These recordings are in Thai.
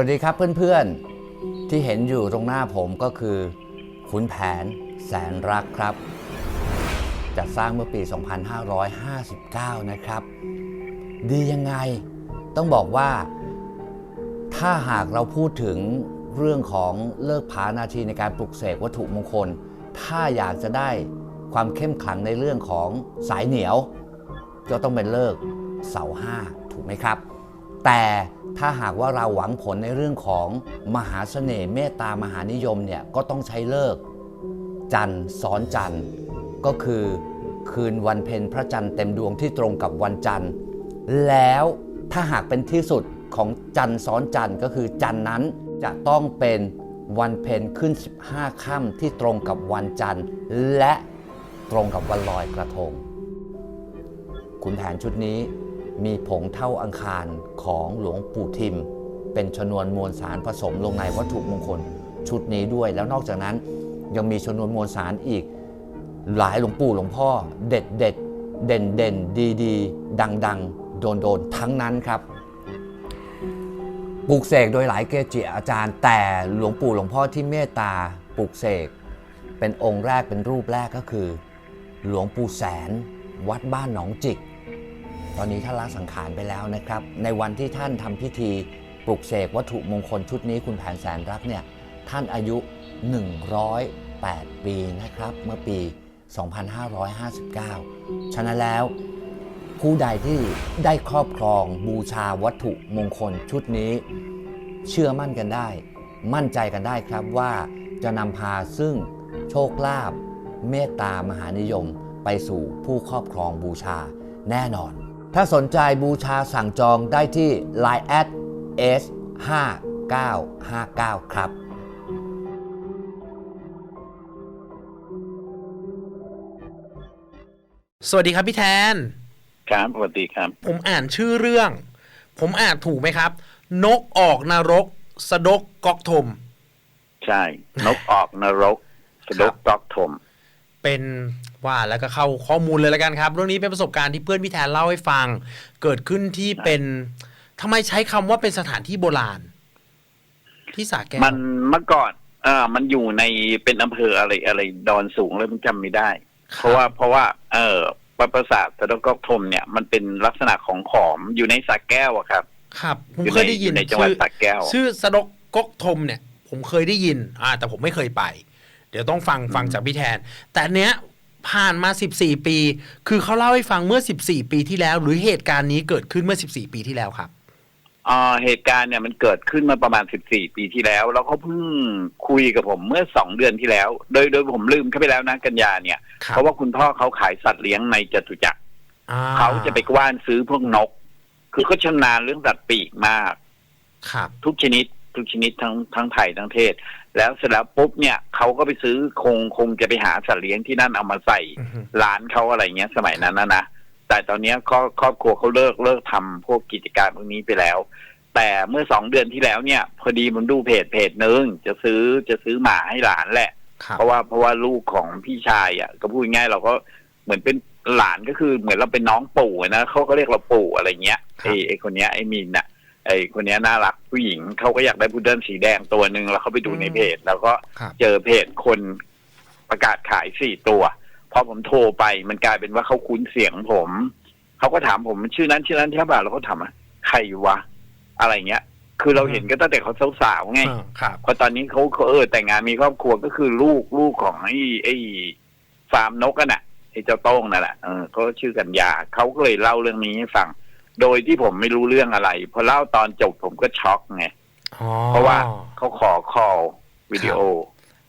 วัสดีครับเพื่อนๆที่เห็นอยู่ตรงหน้าผมก็คือขุนแผนแสนรักครับ จัดสร้างเมื่อปี 2559 นะครับ ดียังไงต้องบอกว่า ถ้าหากเราพูดถึงเรื่องของเลิกผานาทีในการปลุกเสกวัตถุมงคล ถ้าอยากจะได้ความเข้มขลังในเรื่องของสายเหนียว ก็ต้องเป็นเลิกเสาห้าถูกไหมครับ แต่ถ้าหากว่าเราหวังผลในเรื่องของมหาเสน่ห์เมตตามหานิยมเนี่ยก็ต้องใช้เลิกจันทร์ซ้อนจันทร์ ก็คือคืนวันเพ็ญพระจันทร์เต็มดวงที่ตรงกับวันจันทร์ แล้วถ้าหากเป็นที่สุดของจันทร์ซ้อนจันทร์ก็คือจันทร์นั้นจะต้องเป็นวันเพ็ญขึ้น 15ค่ำที่ตรงกับวันจันทร์ และตรงกับวันลอยกระทงขุนแผนชุดนี้ มีผงเท่าอังคารของหลวงปู่ทิม เป็นชนวนมวลสารผสมลงในวัตถุมงคลชุดนี้ด้วย แล้วนอกจากนั้นยังมีชนวนมวลสารอีกหลายหลวงปู่หลวงพ่อ เด็ดเด็ดเด่นเด่นดีดีดังดังโดนโดนทั้งนั้นครับปลูกเสกโดยหลายเกจิอาจารย์ แต่หลวงปู่หลวงพ่อที่เมตตาปลูกเสกเป็นองค์แรกเป็นรูปแรกก็คือ หลวงปู่แสน วัดบ้านหนองจิก ตอนนี้ท่านละสังขารไปแล้วนะครับ ในวันที่ท่านทำพิธีปลุกเสกวัตถุมงคลชุดนี้คุณแผนแสนรักเนี่ยท่านอายุ 108 ปีนะครับ เมื่อปี 2559 ฉะนั้นแล้ว ผู้ใดที่ได้ครอบครองบูชาวัตถุมงคลชุดนี้ เชื่อมั่นกันได้ มั่นใจกันได้ครับว่าจะนำพาซึ่งโชคลาภเมตตามหานิยมไปสู่ผู้ครอบครองบูชาแน่นอน ถ้าสนใจบูชาสั่งจองได้ที่ Line at s 5 9 5 9 ครับสวัสดีครับพี่แทน ครับสวัสดีครับ ผมอ่านชื่อเรื่อง ผมอ่านถูกไหมครับ นกออกนรกสะดกกอกทม ใช่ นกออกนรกสะดกตอกถมเป็น ว่าแล้วก็เข้าข้อมูลเลยแล้วกันครับ เรื่องนี้เป็นประสบการณ์ที่เพื่อนพี่แทนเล่าให้ฟัง เกิดขึ้นที่เป็นทำไมใช้คำว่าเป็นสถานที่โบราณ ที่สาแก้วมันเมื่อก่อนเออมันอยู่ในเป็นอำเภออะไรอะไรดอนสูงเลยมันจำไม่ได้ เพราะว่าเพราะว่า เออปราสาทสะดกตอกถมเนี่ยมันเป็นลักษณะของขอมอยู่ในสระแก้วอะครับ ครับผมอยู่เคในยได้ยินอยู่ในจังหวัดชื่อสระแก้ว ชื่อสะดกกอกทมเนี่ย ผมเคยได้ยิน อ่า แต่ผมไม่เคยไป เดี๋ยวต้องฟังฟังจากพี่แทน แต่อันเนี้ย ผ่านมา 14 ปี คือเขาเล่าให้ฟังเมื่อ 14 ปีที่แล้ว หรือเหตุการณ์นี้เกิดขึ้นเมื่อ 14 ปีที่แล้วครับอ่าเหตุการณ์เนี่ยมันเกิดขึ้นมาประมาณสิบสี่ปีที่แล้ว แล้วเขาเพิ่งคุยกับผมเมื่อสองเดือนที่แล้ว โดยโดยผมลืมเขาไปแล้วนะกันยาเนี่ยครับเพราะว่าคุณพ่อเขาขายสัตว์เลี้ยงในจตุจักรอ่เขาจะไปกว้านซื้อพวกนก คือเขาชำนาญเรื่องสัตว์ปีกมาก ครับ ทุกชนิด ทุกชนิดทั้งทั้งไทยทั้งเทศ แล้วเสร็จแล้วปุ๊บเนี่ยเขาก็ไปซื้อคงคงจะไปหาสัตว์เลี้ยงที่นั่นเอามาใส่อือฮึร้านเขาอะไรเงี้ยสมัยนั้นนะนะแต่ตอนเนี้ยครอบครอบครัวเขาเลิกเลิกทำพวกกิจการพวกนี้ไปแล้ว แต่เมื่อสองเดือนที่แล้วเนี่ย พอดีผมดูเพจเพจหนึ่งจะซื้อจะซื้อหมาให้หลานแหละครับเพราะว่าเพราะว่าลูกของพี่ชายอะก็พูดง่ายๆเราก็เหมือนเป็นหลานก็คือเหมือนเราเป็นน้องปู่อะนะเขาก็เรียกเราปู่อะไรเงี้ยไอ้ไอ้คนเนี้ยไอ้มินน่ะ ไอ้คนเนี้ยน่ารักผู้หญิงเขาก็อยากได้พุดเดิ้ลสีแดงตัวหนึ่งแล้วเขาไปดูในเพจ แล้วก็ครับ เจอเพจคนประกาศขายสี่ตัวพอผมโทรไปมันกลายเป็นว่าเขาคุ้นเสียงผมเขาก็ถามผมชื่อนั้นชื่อนั้นใช่ป่ะแล้วเขาถามว่าใครวะ อะไรเงี้ย คือเราเห็นก็ตั้งแต่เขาสาวๆไง อ่าครับ พอตอนนี้เขาเขาเออแต่งงานมีครอบครัวก็คือลูกลูกของไอ้ไอ้ฟาร์มนกกันน่ะไอ้เจ้าโต้งนั่นแหละเออเขาชื่อกัญญาเขาก็เลยเล่าเรื่องนี้ให้ฟัง โดยที่ผมไม่รู้เรื่องอะไรพอเล่าตอนจบผมก็ช็อกไงอ๋อเพราะว่าเขาขอคอลวิดีโอ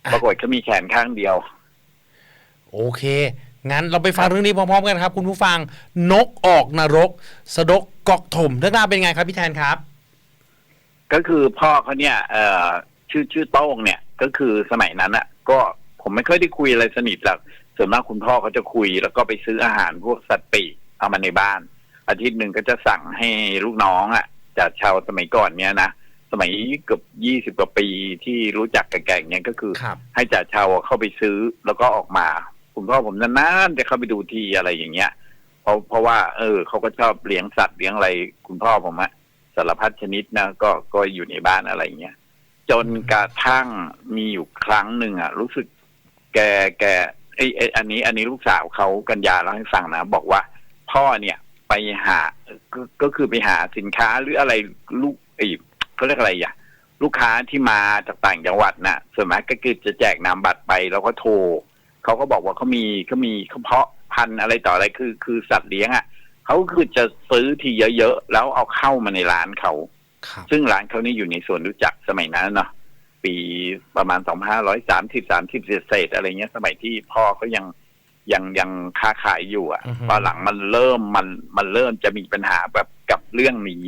ครับปรากฏเขามีแขนข้างเดียว โอเค งั้นเราไปฟังเรื่องนี้พร้อมๆกันครับ คุณผู้ฟังนกออกนรก สะดกกอกถมเรื่องราวเป็นไงครับพี่แทนครับ ก็คือพ่อเขาเนี่ยเอ่อชื่อชื่อโต้งเนี่ย ก็คือสมัยนั้นอะก็ผมไม่ค่อยได้คุยอะไรสนิทหรอกส่วนมากคุณพ่อเขาจะคุยแล้วก็ไปซื้ออาหารพวกสัตว์ปีกเอามาในบ้าน อาทิตย์หนึ่งก็จะสั่งให้ลูกน้องอะ จากชาวสมัยก่อนเนี่ยนะสมัยเกือบยี่สิบกว่าปีที่รู้จักกับแก่งเนี่ยก็คือครับให้จ่าชาวเข้าไปซื้อแล้วก็ออกมาคุณพ่อผมนานๆจะเข้าไปดูทีอะไรอย่างเงี้ย เพราะเพราะว่า เออเขาก็ชอบเลี้ยงสัตว์เลี้ยงอะไรคุณพ่อผมอะสารพัดชนิดนะก็ก็อยู่ในบ้านอะไรเงี้ยจนกระทั่งมีอยู่ครั้งหนึ่งอะรู้สึกแกแกไอยเอยอันนี้ อันนี้ลูกสาวเขากัญญาเล่าให้ฟังนะ บอกว่า พ่อเนี่ย ไปหาก็ก็คือไปหาสินค้าหรืออะไรลูกไอเขาเรียกอะไรอะ ลูกค้าที่มาจากต่างจังหวัดน่ะส่วนมากก็คือจะแจกนามบัตรไปแล้วก็โทรเขาก็บอกว่าเขามีเขามีเขาเพาะพันธุ์อะไรต่ออะไรคือคือสัตว์เลี้ยงอะเขาคือจะซื้อทีเยอะๆแล้วเอาเข้ามาในร้านเขาครับซึ่งร้านเขานี่อยู่ในส่วนรู้จักสมัยนั้นเนาะปีประมาณสองห้าร้อยสามสิบสามสิบเศษๆอะไรเงี้ย สมัยที่พ่อเขายัง ยังยังค้าขายอยู่อะอือฮึพอหลังมันเริ่มมันมันเริ่มจะมีปัญหาแบบกับเรื่องนี้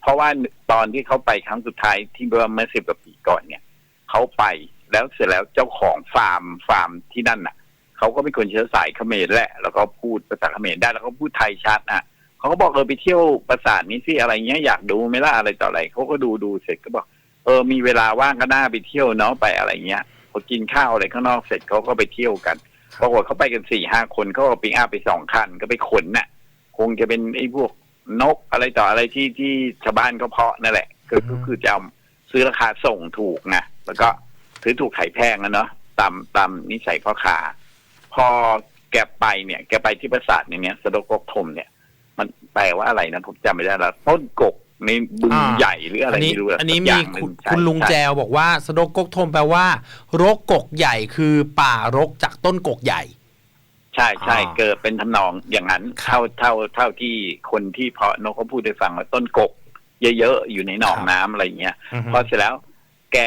เพราะว่าตอนที่เขาไปครั้งสุดท้ายที่เมื่อเมื่อสิบกว่าปีก่อนเนี่ยเขาไปแล้วเสร็จแล้วเจ้าของฟาร์มฟาร์มที่นั่นน่ะเขาก็เป็นคนเชื้อสายเขมรแหละ แล้วก็พูดภาษาเขมรได้แล้วก็พูดไทยชัดอะเขาก็บอกเออไปเที่ยวปราสาทนี้สิอะไรเงี้ยอยากดูไหมล่ะอะไรต่ออะไรเขาก็ดูดูเสร็จก็บอก เออมีเวลาว่างก็น่าไปเที่ยวเนาะไปอะไรเงี้ยพอกินข้าวอะไรข้างนอกเสร็จเขาก็ไปเที่ยวกัน ปรากฏเขาไปกันสี่ห้าคนเขาก็ปิงอัพไปสองคันก็ไปขนน่ะ คงจะเป็นไอ้พวกนกอะไรต่ออะไรที่ที่ชาวบ้านเขาเพาะนั่นแหละ ก็ก็คือจะเอาซื้อราคาส่งถูกไงแล้วก็ซื้อถูกขายแพงนะเนาะตามตามนิสัยพ่อค้าพอแกไปเนี่ย แกไปที่ปราสาทอย่างเนี้ยสะดกกทมเนี่ย มันแปลว่าอะไรนะผมจำไม่ได้แล้วต้นกก ในบึงอ่าใหญ่หรืออะไรอันนี้ไม่รู้ะอันนี้สักมีย่างหนึ่คุณใช่คุณลุงใช่แจวบอกว่าสะดกกกทมแปลว่า รกกกใหญ่คือป่ารกจากต้นกกใหญ่ ใช่ใช่อ่าเกิดเป็นทำนองอย่างนั้นครับเท่าเท่าเท่าที่คนที่เพาะนกเขาพูดให้ฟังว่าต้นกก เยอะๆอยู่ในหนองครับน้ำอะไรอย่างเงี้ยอือฮึพอเสร็จแล้ว แก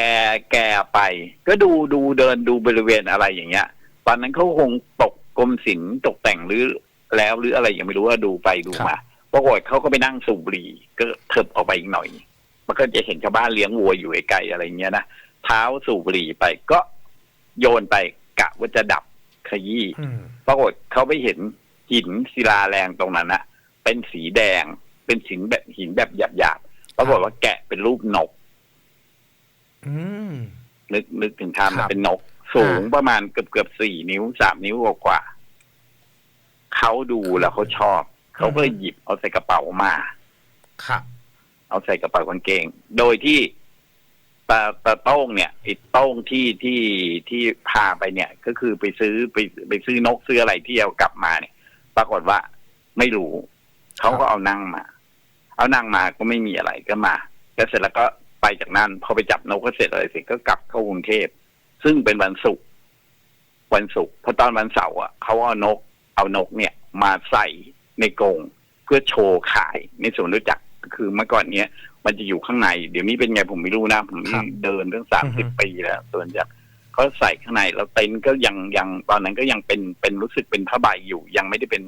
แกไป ก็ดูดูเดินดูบริเวณอะไรอย่างเงี้ย ตอนนั้นเขาคงตกกรมศิลป์ตกแต่งหรือแล้วหรืออะไรยังไม่รู้ว่าดูไปดูมา ปรากฏเขาก็ไปนั่งสูบบุหรี่ก็เถิบออกไปอีกหน่อย มันก็จะเห็นชาวบ้านเลี้ยงวัวอยู่ไกลๆอะไรเงี้ยนะเท้าสูบบุหรี่ไปก็โยนไปกะว่าจะดับขยี้อืมปรากฏเขาไปเห็นหินศิลาแรงตรงนั้นนะเป็นสีแดง เป็นหินแบบหินแบบหยาบๆปรากฏว่าแกะเป็นรูปนกอืมนึกนึกถึงครัทำบเป็นนก สูงอ่าประมาณเกือบเกือบสี่นิ้วสามนิ้วกว่าๆเขาดูแล้วเขาชอบ เขาก็เลยหยิบเอาใส่กระเป๋ามาครับเอาใส่กระเป๋ากางเกง โดยที่ตาตาโต้งเนี่ยไอ้โต้งที่ที่ที่พาไปเนี่ย ก็คือไปซื้อไปไปซื้อนกซื้ออะไรที่เอากลับมาเนี่ย ปรากฏว่าไม่รู้เขาก็เอานั่งมา เอานั่งมาก็ไม่มีอะไรก็มาแล้วเสร็จแล้วก็ไปจากนั้นพอไปจับนกก็เสร็จอะไรเสร็จก็กลับเข้ากรุงเทพซึ่งเป็นวันศุกร์วันศุกร์เพราะตอนวันเสาร์อะเขาเอานก เอานกเนี่ย มาใส่ ในกรงเพื่อโชว์ขายในสวนรู้จักก็คือเมื่อก่อนเนี้ยมันจะอยู่ข้างใน เดี๋ยวนี้เป็นไงผมไม่รู้นะ ผมครับเดินตั้งสามอือฮึสิบปีแล้วส่วนจากเขาใส่ข้างในแล้วเต็นท์ก็ยังยังตอนนั้นก็ยังเป็นเป็นรู้สึกเป็นผ้าใบอยู่ ยังไม่ได้เป็น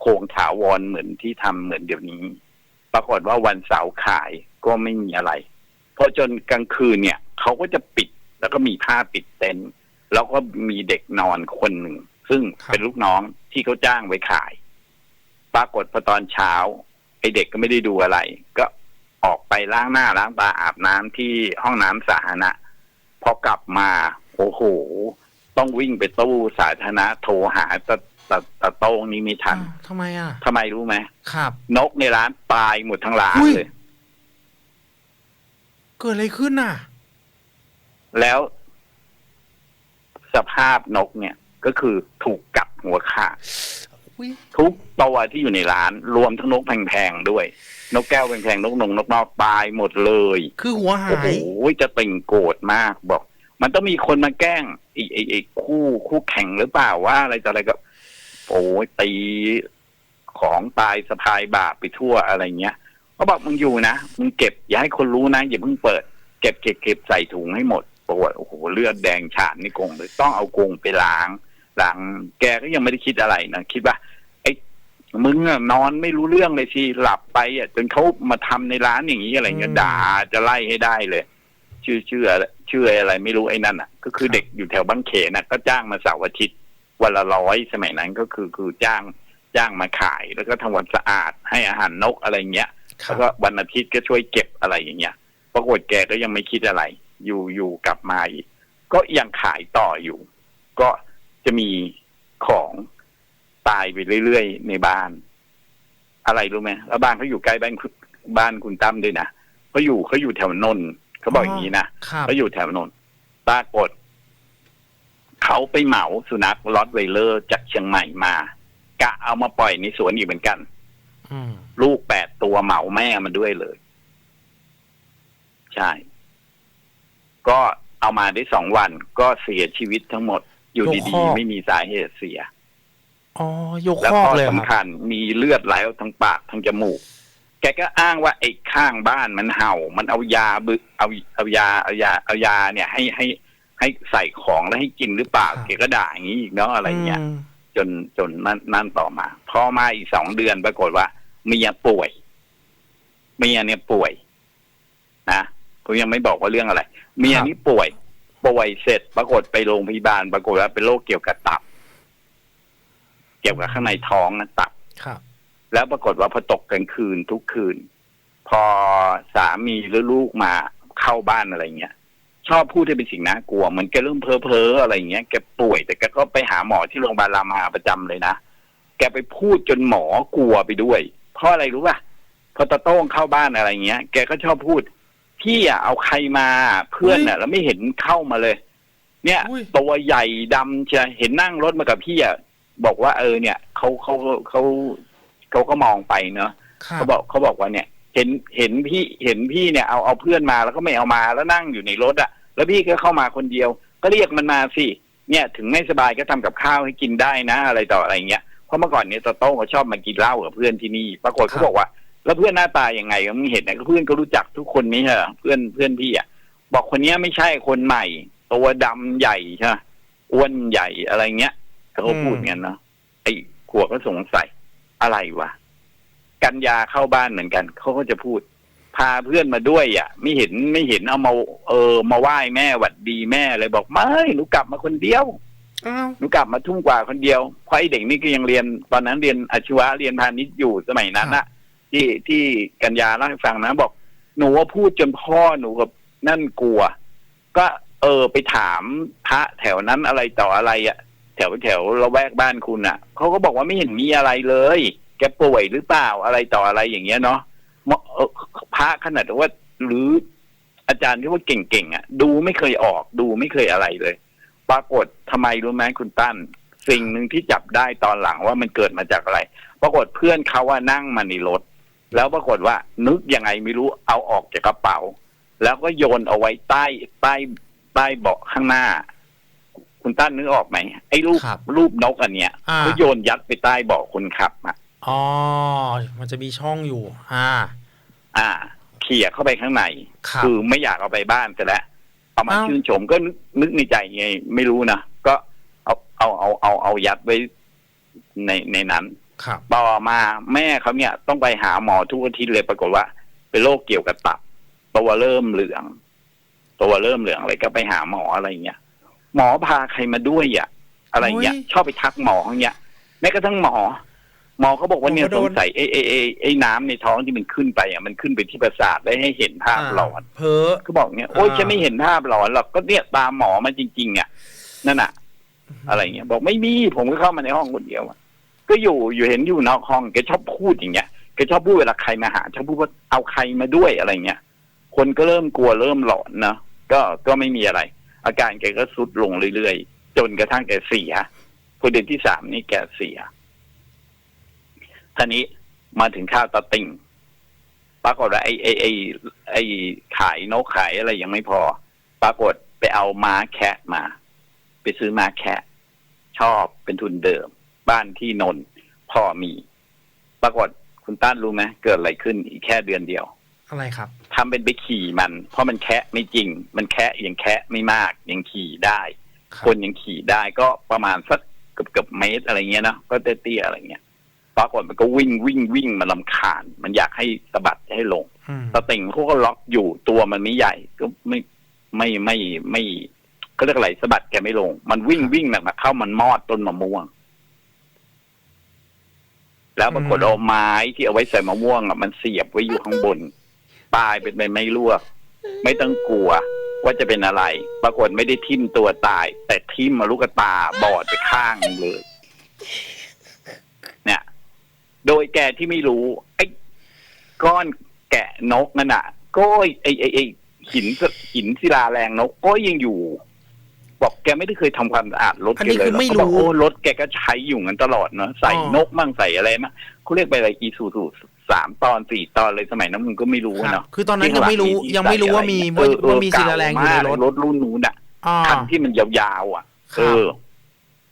โครงถาวรเหมือนที่ทำเหมือนเดี๋ยวนี้ ปรากฏว่าวันเสาร์ขายก็ไม่มีอะไรพอจนกลางคืนเนี่ยเขาก็จะปิดแล้วก็มีผ้าปิดเต็นท์แล้วก็มีเด็กนอนคนหนึ่ง ซึ่งครับเป็นลูกน้องที่เขาจ้างไว้ขายป รากฏพอตอนเช้าไอเด็กก็ไม่ได้ดูอะไร ก็ออกไปล้างหน้าล้างตาอาบน้ำที่ห้องน้ำสาธารณะพอกลับมา โอ้โห ต้องวิ่งไปตู้สาธารณะโทรหาตะตะตะโต้งนี้ไม่ทันอ้าวทำไมอะทำไมรู้ไหมครับ นกในร้านตายหมดทั้งร้านอุ้ยเลย เกิดอะไรขึ้นน่ะ แล้วสภาพนกเนี่ย ก็คือถูกกัดหัวขาดอุ้ย ทุกตัวที่อยู่ในร้านรวมทั้งนกแพงๆด้วย นกแก้วแพงๆนกนงนกนอกตายหมดเลย คือหัวหาโอ้โหยจะติ่งโกรธมากบอก มันต้องมีคนมาแกล้งอีกอีกอีกคู่คู่แข่งหรือเปล่าว่าอะไรต่ออะไรก็โอ้ยตีของตายสะพายบาปไปทั่วอะไรเงี้ยเขาบอกมึงอยู่นะมึงเก็บ อย่าให้คนรู้นะอย่าเพิ่งเปิด เก็บเก็บเก็บใส่ถุงให้หมดปรากฏโอ้โหเลือดแดงฉานในกรงเลยต้องเอากรงไปล้าง ล้างแกก็ยังไม่ได้คิดอะไรนะคิดว่าไอ้มึงอะนอนไม่รู้เรื่องเลยสิหลับไปอะจนเขามาทำในร้านอย่างนี้อะไรเงี้ยอืมด่าจะไล่ให้ได้เลย ชื่อชื่ออะไรชื่ออะไรไม่รู้ไอ้นั่นอะ ก็คือครับเด็กอยู่แถวบางเขนน่ะ ก็จ้างมาเสาร์อาทิตย์วันละร้อยสมัยนั้นก็คือคือจ้างจ้างมาขายแล้วก็ทำความสะอาดให้อาหารนกอะไรเงี้ยครัแล้บวก็วันอาทิตย์ก็ช่วยเก็บอะไรอย่างเงี้ยปรากฏแกก็ยังไม่คิดอะไร อยู่อยู่กลับมาอีก ก็ยังขายต่ออยู่ ก็ จะมีของตายไปเรื่อยๆในบ้าน อะไรรู้ไหมแล้วบ้านเขาอยู่ใกล้บ้านคุณบ้านคุณตั้มด้วยนะเขาอยู่เขาอยู่แถวนนท์เขาบอกอย่างนี้นะครับเขาอยู่แถวนนท์ปรากฏเขาไปเหมาสุนัขลอตไวเลอร์จากเชียงใหม่มากะเอามาปล่อยในสวนอีกเหมือนกันอืมลูกแปดตัวเหมาแม่มันด้วยเลย ใช่ ก็เอามาได้สองวันก็เสียชีวิตทั้งหมด อยู่ดีๆไม่มีสาเหตุเสียอ๋อยกแล้วคอกข้อเลยเหรอสำครับคัญมีเลือดไหลออกทางปากทางจมูก แกก็อ้างว่าไอ้ข้างบ้านมันเห่า มันเอายาบึเอาเอายาเอายาเอายาเนี่ยให้ให้ให้ใส่ของแล้วให้กินหรือเปล่าแกก็ด่าอย่างนี้อีกเนาะอะไรเงี้ย มจนจนนั่นนั่นต่อมา พอมาอีกสองเดือนปรากฏว่าเมียป่วยเมียเนี่ยป่วยนะผมยังไม่บอกว่าเรื่องอะไรเมียนี่ป่วย ป่วยเสร็จ ปรากฏไปโรงพยาบาล ปรากฏว่าเป็นโรคเกี่ยวกับตับ เกี่ยวกับข้างในท้องนะตับครับแล้วปรากฏว่าพอตกกลางคืนทุกคืน พอสามีหรือลูกมาเข้าบ้านอะไรเงี้ย ชอบพูดให้เป็นสิ่งน่ากลัวเหมือนแกเริ่มเพ้อเพ้อๆอะไรเงี้ยแกป่วยแต่แกก็ไปหาหมอที่โรงพยาบาลรามาประจำเลยนะแกไปพูดจนหมอกลัวไปด้วย เพราะอะไรรู้ป่ะพอตะโต้งเข้าบ้านอะไรเงี้ย แกก็ชอบพูด พี่อะเอาใครมาเพื่อนอะแล้วไม่เห็นเข้ามาเลย เนี่ยอุ้ยตัวใหญ่ดำจะเห็นนั่งรถมากับพี่อะบอกว่าเออเนี่ยเขาเขาเขาเขาก็มองไปเนาะครับเขาบอกเขาบอกว่าเนี่ย เห็นเห็นพี่เห็นพี่เนี่ยเอาเอาเพื่อนมาแล้วก็ไม่เอามาแล้วนั่งอยู่ในรถอะ แล้วพี่ก็เข้ามาคนเดียว ก็เรียกมันมาสิเนี่ย ถึงไม่สบายก็ทำกับข้าวให้กินได้นะอะไรต่ออะไรเงี้ยเพราะเมื่อก่อนเนี่ยตาโต้งเขาชอบมากินเหล้ากับเพื่อนที่นี่ ปรากฏเขาบอกว่า แล้วเพื่อนหน้าตายังไงก็ไม่เห็นนะเพื่อนก็รู้จักทุกคนนี่เหรอเพื่อนเพื่อนพี่อะบอกคนเนี้ยไม่ใช่คนใหม่ ตัวดำใหญ่ใช่ไหมอ้วนใหญ่อะไรเงี้ยเขาก็พูดงั้นเนาะไอ้ขวบก็สงสัยอะไรวะกันยาเข้าบ้านเหมือนกันเขาก็จะพูด พาเพื่อนมาด้วยอะ ไม่เห็นไม่เห็นเอามา เออ มาไหว้แม่หวัดดีแม่เลยบอกไม่หนูกลับมาคนเดียวอ้าวหนูกลับมาทุ่งกว่าคนเดียวเพราะไอ้เด็กนี่ก็ยังเรียนตอนนั้นเรียนอาชีวะเรียนพาณิชย์อยู่สมัยนั้นน่ะ ที่ที่กัญญาเล่าให้ฟังนะ บอก หนูว่าพูดจนพ่อหนูกับนั่นกลัว ก็เออไปถามพระแถวนั้นอะไรต่ออะไรอะ แถวแถวละแวกบ้านคุณอะเขาก็บอกว่าไม่เห็นมีอะไรเลย แกป่วยหรือเปล่าอะไรต่ออะไรอย่างเงี้ยเนาะพระขนาดว่าหรืออาจารย์ที่ว่าเก่งๆอะ ดูไม่เคยออกดูไม่เคยอะไรเลย ปรากฏทำไมรู้ไหมคุณตั้นสิ่งหนึ่งที่จับได้ตอนหลังว่ามันเกิดมาจากอะไร ปรากฏเพื่อนเขาว่านั่งมาในรถ แล้วปรากฏว่า นึกยังไงไม่รู้เอาออกจากกระเป๋า แล้วก็โยนเอาไว้ใต้ใต้ใต้เบาะข้างหน้า คุณตั้นนึกออกไหมไอ้รูปครับรูปนกอันเนี้ยอ่าเขาโยนยัดไปใต้เบาะคนขับอะ อ๋อ มันจะมีช่องอยู่ อ่า อ่า เขี่ยเข้าไปข้างในครับคือไม่อยากเอาไปบ้านแต่แล้วเอามาอ้าว ชื่นชมก็นึกนึกในใจไง ไม่รู้นะก็เอาเอาเอาเอาเอายัดไว้ในในนั้น ครับต่อมาแม่เขาเนี่ยต้องไปหาหมอทุกอาทิตย์เลยปรากฏว่า เป็นโรคเกี่ยวกับตับตัวเริ่มเหลือง ตัวเริ่มเหลืองอะไรก็ไปหาหมออะไรเงี้ยหมอพาใครมาด้วยอะ อะไรเงี้ยโอ้ยชอบไปทักหมออย่างเงี้ยแม้กระทั่งหมอ หมอเขาบอกว่าเนี่ยโอ้สโหงสัยไอ้ไอ้ไอ้ไอ้น้ำในท้องที่มันขึ้นไปอะมันขึ้นไปที่ประสาทได้ให้เห็นภาพหลอนเพ้อเขาบอกเนี่ยโอ๊ยอ่าฉันไม่เห็นภาพหลอนหรอกก็เนี่ยตามหมอมาจริง ๆ อะนั่นอะ อะไรเงี้ยบอกไม่มีผมก็เข้ามาในห้องคนเดียวอะ ก็อยู่อยู่เห็นอยู่นอกห้องแกชอบพูดอย่างเงี้ยแกชอบพูดเวลาใครมาหาชอบพูดว่าเอาใครมาด้วยอะไรเงี้ยคนก็เริ่มกลัวเริ่มหลอนนะก็ก็ไม่มีอะไร อาการแกก็สุดลงเรื่อยๆ จนกระทั่งแกเสียประเด็นที่สามนี่แกเสียท่านี้มาถึงข้าวตาติ่งปรากฏว่าไอ้ไอ้ไอ้ไอ้ขายนกขายอะไรยังไม่พอ ปรากฏไปเอาม้าแคะมา ไปซื้อม้าแคะ ชอบเป็นทุนเดิม บ้านที่นนท์พ่อมี ปรากฏคุณต้านรู้ไหมเกิดอะไรขึ้นอีกแค่เดือนเดียวอะไรครับทำเป็นไปขี่มัน เพราะมันแคะไม่จริง มันแคะยังแคะไม่มากยังขี่ได้ครับคนยังขี่ได้ก็ประมาณสักเกือบเกือบเมตรอะไรเงี้ยเนอะก็เตี้ยๆอะไรเงี้ยปรากฏมันก็วิ่งวิ่งวิ่งมันลำคาญ มันอยากให้สะบัดให้ลงอืมตะติ่งเขาก็ล็อกอยู่ตัวมันไม่ใหญ่ ก็ไม่ไม่ไม่ไม่ก็เรียกอะไรสะบัดแกไม่ลง มันวิ่งวิ่งหนักๆเข้ามันมอดต้นมะม่วง แล้วปรากฏเอาไม้ที่เอาไว้ใส่มะม่วงอะมันเสียบไว้อยู่ข้างบนตายเป็นไปไม่ลวก ไม่ต้องกลัวว่าจะเป็นอะไร ปรากฏไม่ได้ทิ่มตัวตาย แต่ทิ่มมาลูกตาบอดไปข้างหนึ่งเลย เนี่ย โดยแกที่ไม่รู้ ไอ้ก้อนแกะนกนั่นน่ะ ก็ไอไอไอหินหินศิลาแรงนกก็ยังอยู่ บอกแกไม่ได้เคยทำความสะอาดรถอันแกนี้เลยคือไม่เขาบอกรู้โอ้รถแกก็ใช้อยู่งั้นตลอดเนาะใส่อ๋อนกมั่งใส่อะไรมั่งเขาเรียกไปอะไรอีซูซูสามตอนสี่ตอนเลยสมัยนั้นมึงก็ไม่รู้ครับเนาะคือตอนนั้นยังไม่รู้ที่ยังไม่รู้ว่ามีเออเออว่ามีศิลาแรงอยู่ในรถเก่ามากรถรุ่นนู้นอะอ่าคันที่มันยาวๆอะครับเออ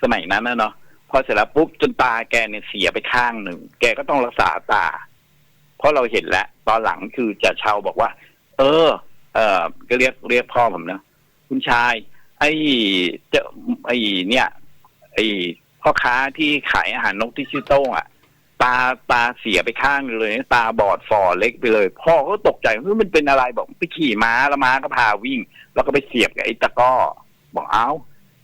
สมัยนั้นนะเนาะพอเสร็จแล้วปุ๊บจนตาแกเนี่ยเสียไปข้างหนึ่งแกก็ต้องรักษาตา เพราะเราเห็นแล้วตอนหลังคือจะเชาบอกว่า เออ เออก็เรียกเรียกพ่อผมนะคุณชาย ไอ้เจะไอ้เนี่ย ไอ้พ่อค้าที่ขายอาหารนกที่ชื่อโต้งอะตาตาเสียไปข้างเลย ตาบอดฝ่อเล็กไปเลย พ่อก็ตกใจว่ามันเป็นอะไรบอกไปขี่ม้าแล้วม้าก็พาวิ่ง แล้วก็ไปเสียบกับไอ้ตะก้อ บอกเอ้า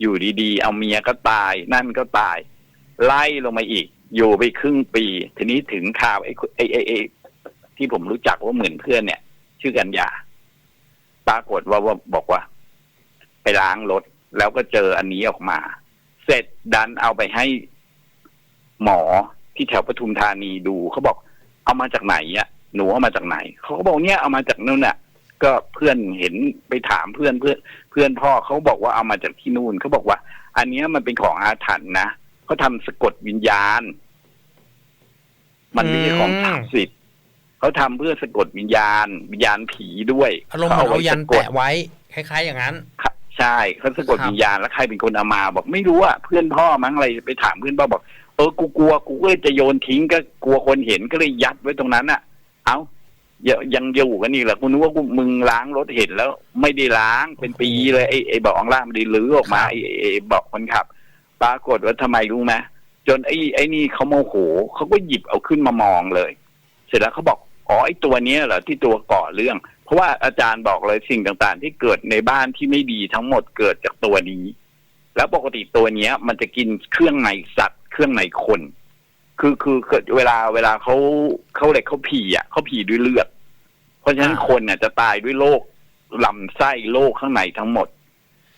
อยู่ดีๆ เอาเมียก็ตาย นั่นก็ตาย ไล่ลงมาอีก อยู่ไปครึ่งปี ทีนี้ถึงข่าวไอ้ไอ้ไอ้ไอ้ที่ผมรู้จักว่าเหมือนเพื่อนเนี่ย ชื่อกันยาปรากฏว่าว่าบอกว่า ไปล้างรถแล้วก็เจออันนี้ออกมา เสร็จดันเอาไปให้หมอที่แถวปทุมธานีดูเขาบอกเอามาจากไหนอะหนูเอามาจากไหนเขาก็บอกเนี่ยเอามาจากนู่นน่ะ ก็เพื่อนเห็นไปถามเพื่อนเพื่อนเพื่อนพ่อเขาบอกว่าเอามาจากที่นู่นเขาบอกว่า อันเนี้ยมันเป็นของอาถรรพ์นะเขาทำสะกดวิญญาณ มันไม่ใช่ของศักดิ์สิทธิ์เขาทำเพื่อสะกดวิญญาณ วิญญาณผีด้วยอารมณ์เหมือนเอายันสะกดแปะไว้คล้ายๆอย่างนั้นครับ ใช่เขาสะกดวิญญาณแล้วใครเป็นคนเอามาบอกไม่รู้อะเพื่อนพ่อมั้งอะไรไปถามเพื่อนพ่อบอก เออกูกลัวกูก็เลยจะโยนทิ้งก็กลัวคนเห็นก็เลยยัดไว้ตรงนั้นอะ เอ้ายังยังอยู่กันนี่แหละกูนึกว่ากูมึงล้างรถเห็นแล้ว ไม่ได้ล้างเป็นปีเลยไอ้ไอ้บาะข้างล่างมันได้ลื้อออกมาไอ้ไอ้ไอ้เบาคนขับ ปรากฏว่าทำไมรู้ไหมจนไอ้ไอ้นี่เขาโมโหเขาก็หยิบเอาขึ้นมามองเลย เสร็จแล้วเขาบอกอ๋อไอ้ตัวเนี้ยเหรอที่ตัวก่อเรื่อง ราะว่าอาจารย์บอกเลยสิ่งต่างๆ ที่เกิดในบ้านที่ไม่ดีทั้งหมดเกิดจากตัวนี้ แล้วปกติตัวเนี้ย มันจะกินเครื่องในสัตว์ เครื่องในคน คือคือคือเวลาเวลาเขาเขาเรียกเขาผีอะเขาผีด้วยเลือด เพราะฉะนั้นอ่าคนเนี่ยจะตายด้วยโรคลำไส้โรคข้างในทั้งหมด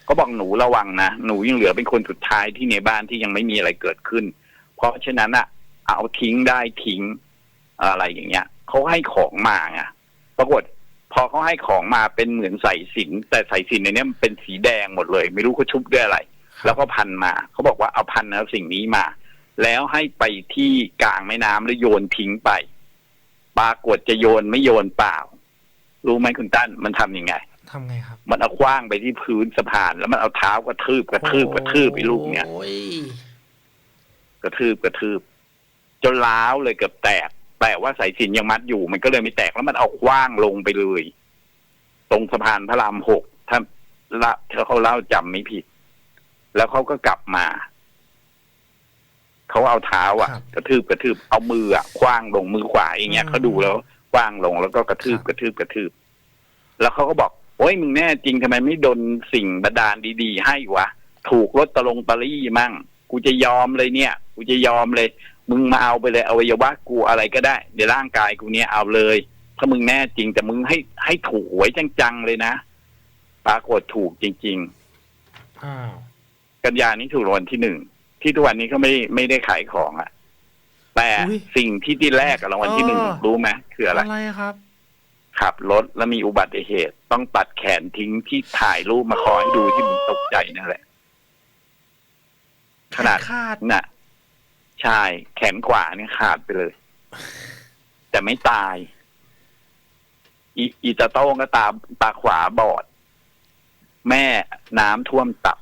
ก็บอกหนูระวังนะ หนูยังเหลือเป็นคนสุดท้ายที่ในบ้านที่ยังไม่มีอะไรเกิดขึ้น เพราะฉะนั้นอะ เอาทิ้งได้ทิ้งอะไรอย่างเงี้ยเขาให้ของมาไงปรากฏ พอเขาให้ของมาเป็นเหมือนใส่สินแต่ใส่สินในเนี้ยมันเป็นสีแดงหมดเลย ไม่รู้เขาชุบด้วยอะไร แล้วก็พันมาเขาบอกว่าเอาพันเอาสิ่งนี้มา แล้วให้ไปที่กลางแม่น้ำแล้วโยนทิ้งไป ปรากฏจะโยนไม่โยนเปล่า รู้ไหมคุณตั้นมันทำยังไงทำไงครับ มันเอาคว้างไปที่พื้นสะพาน แล้วมันเอาเท้ากระทืบกระทืบกระทืบไปลูกเนี้ยโอ้ยกระทืบกระทืบจนล้าวเลยเกือบแตก แต่ว่าสายสิญจนยังมัดอยู่ มันก็เลยไม่แตกแล้วมันเอาคว้างลงไปเลย ตรงสะพานพระรามหกถ้าละถ้าเขาเล่าจำไม่ผิด แล้วเขาก็กลับมาเขาเอาเท้าอะ กระทืบกระทืบเอามืออะคว้างลงมือขวาอย่างเงี้ยเขาดูแล้วคว้างลงแล้วก็กระทืบกระทืบกระทืบ แล้วเขาก็บอกโอ้ยมึงแน่จริงทำไมไม่ดนสิ่งบันดาลดี ๆ ให้วะถูกลดตะลงตะลี่มั่ง กูจะยอมเลยเนี่ย กูจะยอมเลย มึงมาเอาไปเลยอวัยวะกูอะไรก็ได้ ในร่างกายกูเนี่ยเอาเลยถ้ามึงแน่จริงแต่มึงให้ให้ถูกหวยจังๆเลยนะปรากฏถูกจริงอ้าวๆกันยานี้ถูกรางวัลที่หนึ่งที่ทุกวันนี้เขาไม่ไม่ได้ขายของอะแต่สิ่งที่ที่แรกกับรางวัลที่หนึ่งรู้ไหมคืออะไรอะไรครับ ขับรถแล้วมีอุบัติเหตุ ต้องตัดแขนทิ้งที่ถ่ายรูปมาขอให้ดูที่มึงตกใจนั่นแหละขนาดขาดน่ะ ใช่ แขนขวาเนี่ยขาดไปเลย แต่ไม่ตาย อีอีตาโต้งก็ตาตาขวาบอด แม่น้ำท่วมตับ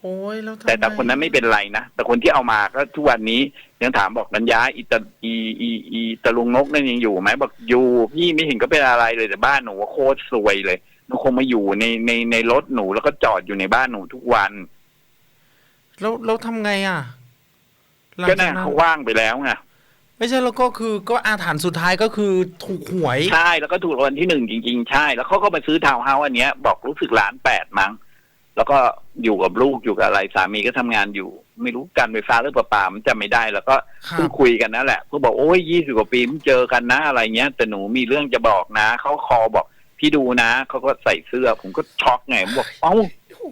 โอ้ยแล้วทำแต่แต่ไงคนนั้นไม่เป็นไรนะแต่คนที่เอามาก็ทุกวันนี้ยังถามบอกนัญญาอีตาอีอีอีตะลุงนกนั่นยังอยู่ไหมบอกอยู่พี่ไม่เห็นก็เป็นอะไรเลยแต่บ้านหนูโคตรสวยเลยหนูคงมาอยู่ในในในรถหนูแล้วก็จอดอยู่ในบ้านหนูทุกวัน แล้วแล้วทำไงอะหลังก็จาน่ากเขาว่างไปแล้วไงไม่ใช่แล้วก็คือก็อาถรรพ์สุดท้ายก็คือถูกหวย ใช่แล้วก็ถูกรางวัลที่หนึ่งจริง ๆ ใช่ แล้วเขาก็มาซื้อทาวน์เฮาส์อันเนี้ยบอกรู้สึกล้านแปดมั้งแล้วก็อยู่กับลูกอยู่กับอะไรสามีก็ทำงานอยู่ ไม่รู้การไฟฟ้าหรือประปามันจำไม่ได้ แล้วก็ครัเพิ่งบคุยกันนั่นแหละเพิ่งบอกโอ้ยยี่สิบกว่าปีเพิ่งเจอกันนะอะไรเงี้ย แต่หนูมีเรื่องจะบอกนะเขาคอบอกพี่ดูนะเขาก็ใส่เสื้อ ผมก็ช็อกไงผมบอกเอ้า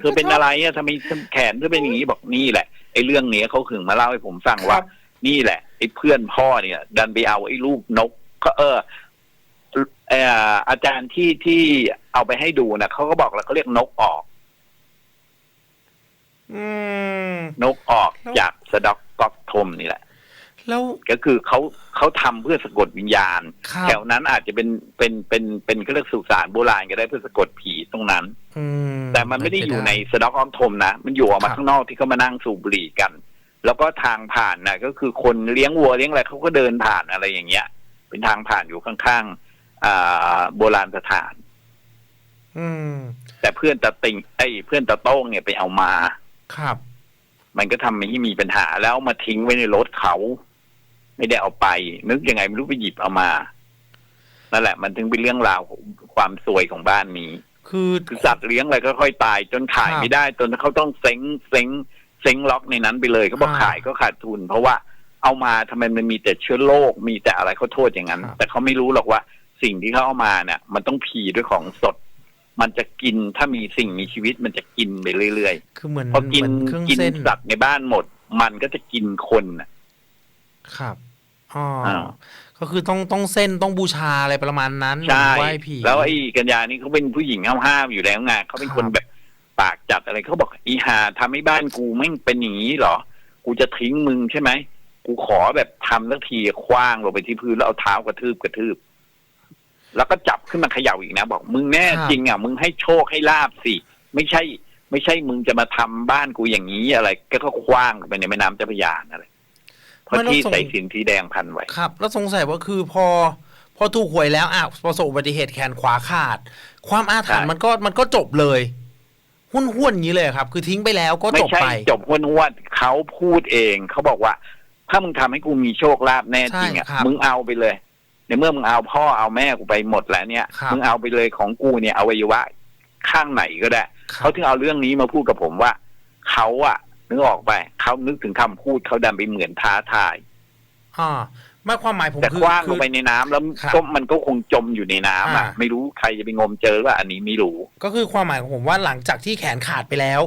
เธอเป็นอะไรอะทำไมแขนเธอเป็นอย่างนี้บอกนี่แหละไอ้เรื่องนี้เขาถึงมาเล่าให้ผมฟังว่า นี่แหละไอ้เพื่อนพ่อเนี่ย ดันไปเอาไอ้ลูกนกก็เออเอ่ออาจารย์ที่ที่เอาไปให้ดูนะเขาก็บอกแล้วเขาเรียกนกออกอืมนกออกแล้วจากสะเดอกก๊อกทมนี่แหละ แล้วก็คือเขาเขาทำเพื่อสะกดวิญญาณครับแถวนั้นอาจจะเป็นเป็นเป็นเป็นเขาเรียกสุสานโบราณก็ได้เพื่อสะกดผีตรงนั้นอืมแต่มันไม่ได้อยู่ในสะเดอกอ้อมทมนะ มันอยู่ออกมาครับข้างนอกที่เขามานั่งสูบบุหรี่กัน แล้วก็ทางผ่านนะก็คือคนเลี้ยงวัวเลี้ยงอะไรเขาก็เดินผ่านอะไรอย่างเงี้ย เป็นทางผ่านอยู่ข้างๆอ่าโบราณสถาน อืม แต่เพื่อนตะติงไอ้ยเพื่อนตะโต้งเนี่ยไปเอามาครับ มันก็ทำให้มีปัญหาแล้วมาทิ้งไว้ในรถเขา ไม่ได้เอาไป นึกยังไงไม่รู้ไปหยิบเอามานั่นแหละ มันถึงเป็นเรื่องราวของความซวยของบ้านนี้คือคือสัตว์เลี้ยงอะไรก็ค่อยตาย จนขายครับไม่ได้ จนเขาต้องเซ็งเซ็งเซ็งล็อกในนั้นไปเลยเขาบอกอ่าขายก็ขาดทุน เพราะว่าเอามาทำไมมันมีแต่เชื้อโรคมีแต่อะไรเขาโทษอย่างนั้นครับแต่เขาไม่รู้หรอกว่าสิ่งที่เขาเอามาเนี่ย มันต้องผีด้วยของสด มันจะกินถ้ามีสิ่งมีชีวิตมันจะกินไปเรื่อยคือเหมือนๆพอกินเหมือนเครื่องกินเส้นสัตว์ในบ้านหมด มันก็จะกินคนน่ะ ครับอ๋อออ่าก็คือต้องต้องเส้นต้องบูชาอะไรประมาณนั้นใช่ไหว้ผีแล้วไอ้กัญญานี่เขาเป็นผู้หญิงห้าวๆอยู่แล้วไงเขาเป็นคนครับแบบปากจัดอะไรเขาบอกอีหาทำให้บ้านกูไม่งเป็นอย่างนี้เหรอ กูจะทิ้งมึงใช่ไหมกูขอแบบทำสักทีคว้างลงไปที่พื้นแล้วเอาเท้ากระทืบกระทืบ แล้วก็จับขึ้นมาเขย่าอีกนะ บอกมึงแน่จริงอะ มึงให้โชคให้ลาบสิไม่ใช่ ไม่ใช่มึงจะมาทำบ้านกูอย่างนี้อะไร ก็ก็คว้างลงไปในแม่น้ำเจ้าพระยานั่นแหละเพราะที่ใส่สินสีแดงพันไว้ครับ แล้วสงสัยว่าคือพอ พอถูกหวยแล้วอะประสบอุบัติเหตุแขนขวาขาด ความอาถรรพ์ใช่มันก็มันก็จบเลยหุ้นหุ้นๆอย่างนี้เลยครับ คือทิ้งไปแล้วก็ไม่จบใช่ไปจบห้วนหวดเขาพูดเองเขาบอกว่า ถ้ามึงทำให้กูมีโชคลาภแน่จริงอะใช่ครับมึงเอาไปเลย ในเมื่อมึงเอาพ่อเอาแม่กูไปหมดแล้วเนี่ยครับมึงเอาไปเลยของกูเนี่ยอวัยวะข้างไหนก็ได้ครัเขาบถึงเอาเรื่องนี้มาพูดกับผมว่าเขาอะ นึกออกไปเขานึกถึงคำพูดเขาดันไปเหมือนท้าทายอ่าไม่ความหมายผมแต่คือคว้างลคืงอไปในน้ำแล้วครับก็มันก็คงจมอยู่ในน้ำอะอ่าไม่รู้ใครจะไปงมเจอว่าอันนี้ไม่รู้ ก็คือความหมายของผมว่าหลังจากที่แขนขาดไปแล้ว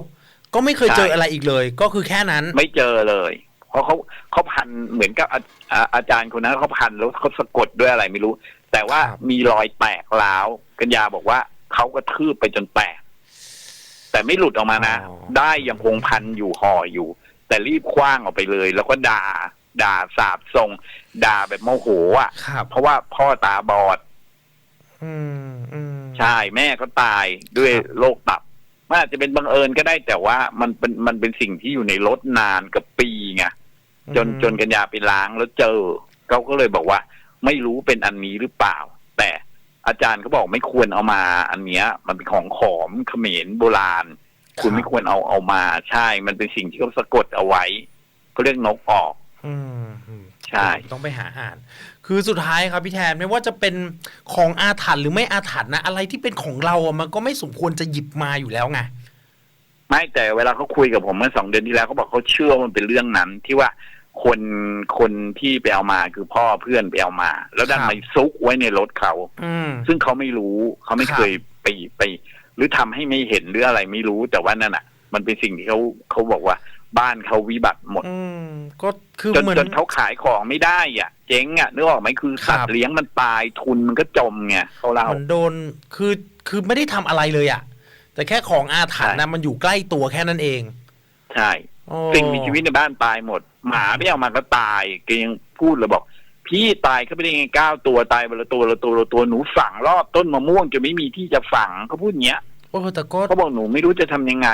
ก็ไม่เคยเจอใช่อะไรอีกเลย ก็คือแค่นั้น ไม่เจอเลย เพราะเขาเขาพันเหมือนกับอาอาอาจารย์คนนั้นเขาพันแล้วเขาสะกดด้วยอะไรไม่รู้ แต่ว่าครับมีรอยแตกร้าวกัญญาบอกว่าเขาก็ทืบไปจนแตก แต่ไม่หลุดออกมานะอ๋อได้ยังคงพันอยู่ห่ออยู่ แต่รีบคว้างออกไปเลย แล้วก็ด่า ด่าสาบทรงด่าแบบโมโหอะครับเพราะว่าพ่อตาบอดอืมอืมใช่แม่ก็ตายด้วยครับโรคตับมันอาจจะเป็นบังเอิญก็ได้แต่ว่ามันเป็นมันเป็นสิ่งที่อยู่ในรถนานกับปีไงจนอืมจนกัญญาไปล้างแล้วเจอเขาก็เลยบอกว่า ไม่รู้เป็นอันนี้หรือเปล่าแต่ อาจารย์เขาบอกไม่ควรเอามา อันเนี้ย มันเป็นของขอมเขมรโบราณ คุณไม่ควรเอาเอามาใช่ มันเป็นสิ่งที่เขาสะกดเอาไว้เขาเรียกนกออกอืมอืมใช่ต้องไปหาอ่าน คือสุดท้ายครับพี่แทนไม่ว่าจะเป็นของอาถรรพ์หรือไม่อาถรรพ์นะอะไรที่เป็นของเราอะมันก็ไม่สมควรจะหยิบมาอยู่แล้วไงไม่แต่เวลาเขาคุยกับผมเมื่อสองเดือนที่แล้วเขาบอกเขาเชื่อว่ามันเป็นเรื่องนั้นที่ว่า คนคนที่ไปเอามาคือพ่อเพื่อนไปเอามา แล้วดันครับมาซุกไว้ในรถเขาอืมซึ่งเขาไม่รู้เขาไม่ครับเคยไปไป หรือทำให้ไม่เห็นหรืออะไรไม่รู้แต่ว่านั่นอะ มันเป็นสิ่งที่เขาเขาบอกว่า บ้านเขาวิบัติหมดอืมก็คือจนเหมือนจนเขาขายของไม่ได้อะ เจ๊งอะนึกออกไหมคือสัตครัว์บเลี้ยงมันตายทุนมันก็จมไงเขาเล่าเหมือนโดนคือคือไม่ได้ทำอะไรเลยอะแต่แค่ของอาถรรพ์ใช่นะมันอยู่ใกล้ตัวแค่นั้นเอง ใช่โอ้ สิ่งมีชีวิตในบ้านตายหมด หมาไม่เอามาก็ตายแกยังพูดเลยบอก พี่ตายเขาไปได้ไงเก้าตัวตายวันละตัวละตัวละตัวหนูฝังรอบต้นมะม่วงจะไม่มีที่จะฝังเขาพูดอย่างเงี้ยโอ้แต่ก็เขาบอกหนูไม่รู้จะทำยังไง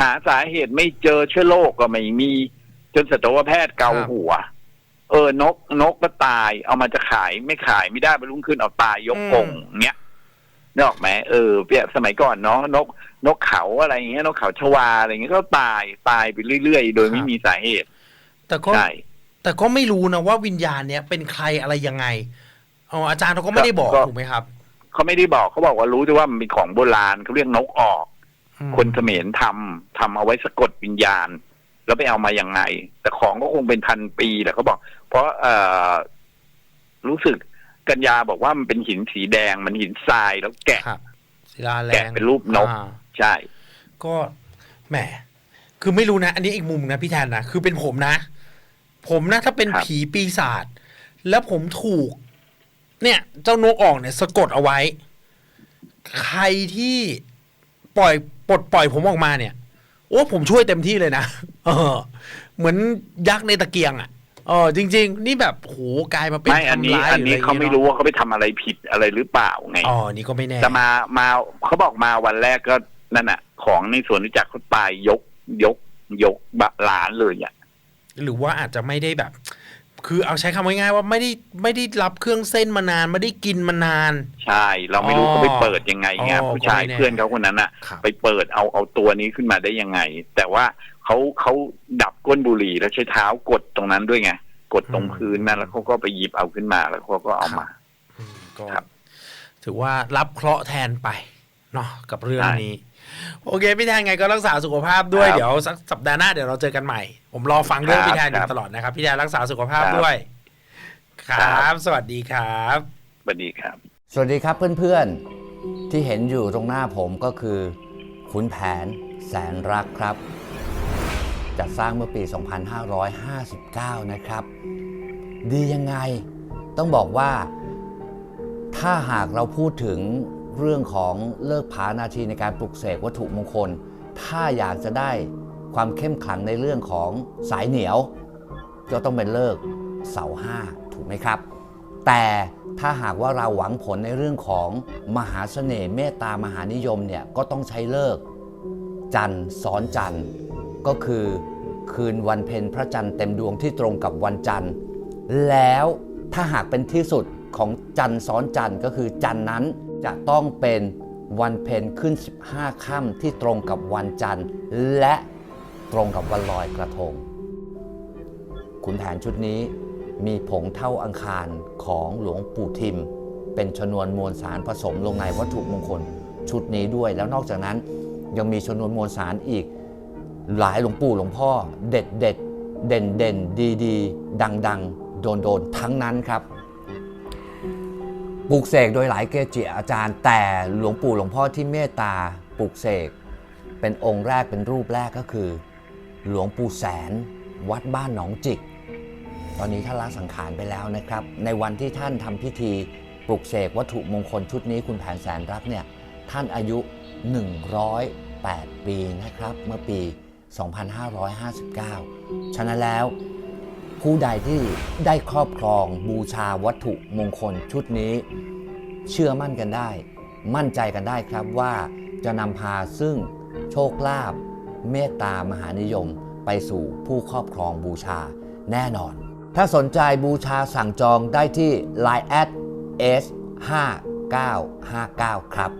หาสาเหตุไม่เจอเชื้อโรคก็ไม่มี จนสัตวแพทย์เกาหัว เออนกนกก็ตายเอามาจะขายไม่ขายไม่ได้ไปรุ่งขึ้นเอาตายยกกรงเงี้ย นึกออกไหมเออเปียสมัยก่อนเนาะนกนกเขาอะไรอย่างเงี้ยนกเขาชวาอะไรอย่างเงี้ยก็ตายตายไปเรื่อยๆ โดยไม่มีสาเหตุ แต่ก็ใช่แต่ก็ไม่รู้นะว่าวิญญาณเนี้ยเป็นใครอะไรยังไงอ๋ออาจารย์เขาก็ไม่ได้บอกก็ถูกไหมครับเขาไม่ได้บอกเขาบอกว่ารู้แต่ว่ามันเป็นของโบราณเขาเรียกนกออกอืมคนเขมรทำทำเอาไว้สะกดวิญญาณ แล้วไปเอามายังไง แต่ของก็คงเป็นพันปีแหละเขาบอก เพราะเอ่อรู้สึก กัญญาบอกว่ามันเป็นหินสีแดง มันหินทรายแล้วแกะครับศิลาแรแกะงเป็นรูปนกอ่าใช่ ก็แหมคือไม่รู้นะ อันนี้อีกมุมนะพี่แทนนะคือเป็นผมนะ ผมนะถ้าเป็นครับผีปีศาจแล้วผมถูก เนี่ย เจ้านกออกเนี่ยสะกดเอาไว้ ใครที่ปล่อยปลดปล่อยผมออกมาเนี่ย โอ้ผมช่วยเต็มที่เลยนะเออ เหมือนยักษ์ในตะเกียงอะ เออจริง ๆ นี่แบบโหกลายมาเป็นไม่อันนี้ ทำร้ายอันนี้หะเขาไม่รู้ว่าเขาไปทำอะไรผิดอะไรหรือเปล่าไงอ๋อนี่ก็ไม่แน่แต่มามาเขาบอกมาวันแรกก็นั่นน่ะ ของในสวนรู้จักรเขาตายยกยก ยกบะหลานเลยอะหรือว่าอาจจะไม่ได้แบบ คือเอาใช้คำง่ายๆว่าไม่ได้ไม่ได้รับเครื่องเส้นมานานไม่ได้กินมานาน ใช่ เราไม่รู้อ๋อเขาไปเปิดยังไงไงอ๋อผู้ชายก็ไม่แน่เพื่อนเขาคนนั้นน่ะ ครับ ไปเปิดเอาเอาตัวนี้ขึ้นมาได้ยังไง แต่ว่า เขาเขาดับก้นบุหรี่แล้วใช้เท้ากดตรงนั้นด้วยไงกดตรงพื้นนั่นแล้วเขาก็ไปหยิบเอาขึ้นมาแล้วเขาก็เอามาอืมก็ครับถือว่ารับเคราะห์แทนไปเนาะกับเรื่องใช่นี้ โอเคพี่แทนไงก็รักษาสุขภาพด้วยครับเดี๋ยวสักสัปดาห์หน้าเดี๋ยวเราเจอกันใหม่ ผมรอฟังเรื่องครับพี่แทนอครัยู่บตลอดนะครับ พี่แทนรักษาสุขภาพครับด้วย ครครัับบสวัสดีครับสวัสดีครับ สวัสดีครับเพื่อนๆที่เห็นอยู่ตรงหน้าผมก็คือขุนแผนแสนรักครับ จัดสร้างเมื่อปี 2559 นะครับ ดียังไงต้องบอกว่า ถ้าหากเราพูดถึงเรื่องของเลิกผานาทีในการปลุกเสกวัตถุมงคล ถ้าอยากจะได้ความเข้มขลังในเรื่องของสายเหนียว ก็ต้องเป็นเลิกเสาห้าถูกไหมครับ แต่ถ้าหากว่าเราหวังผลในเรื่องของมหาเสน่ห์เมตตามหานิยมเนี่ยก็ต้องใช้เลิกจันทร์ซ้อนจันทร์ ก็คือคืนวันเพ็ญพระจันทร์เต็มดวงที่ตรงกับวันจันทร์ แล้วถ้าหากเป็นที่สุดของจันทร์ซ้อนจันทร์ก็คือจันทร์นั้นจะต้องเป็นวันเพ็ญขึ้น 15ค่ำที่ตรงกับวันจันทร์ และตรงกับวันลอยกระทงขุนแผนชุดนี้มีผงเท่าอังคารของหลวงปู่ทิม เป็นชนวนมวลสารผสมลงในวัตถุมงคลชุดนี้ด้วย แล้วนอกจากนั้นยังมีชนวนมวลสารอีก หลายหลวงปู่หลวงพ่อ เด็ดเด็ดเด่นเด่นดีดีดังดังโดนโดนทั้งนั้นครับปลูกเสกโดยหลายเกจิอาจารย์ แต่หลวงปู่หลวงพ่อที่เมตตาปลูกเสกเป็นองค์แรกเป็นรูปแรกก็คือ หลวงปู่แสนวัดบ้านหนองจิก ตอนนี้ท่านละสังขารไปแล้วนะครับ ในวันที่ท่านทำพิธีปลุกเสกวัตถุมงคลชุดนี้คุณแผนแสนรักเนี่ยท่านอายุ 108 ปีนะครับ เมื่อปี 2559 ฉะนั้นแล้วผู้ใดที่ได้ครอบครองบูชาวัตถุมงคลชุดนี้ เชื่อมั่นกันได้ มั่นใจกันได้ครับว่าจะนำพาซึ่งโชคลาภเมตตามหานิยมไปสู่ผู้ครอบครองบูชาแน่นอน ถ้าสนใจบูชาสั่งจองได้ที่ Line at s 5 9 5 9 ครับ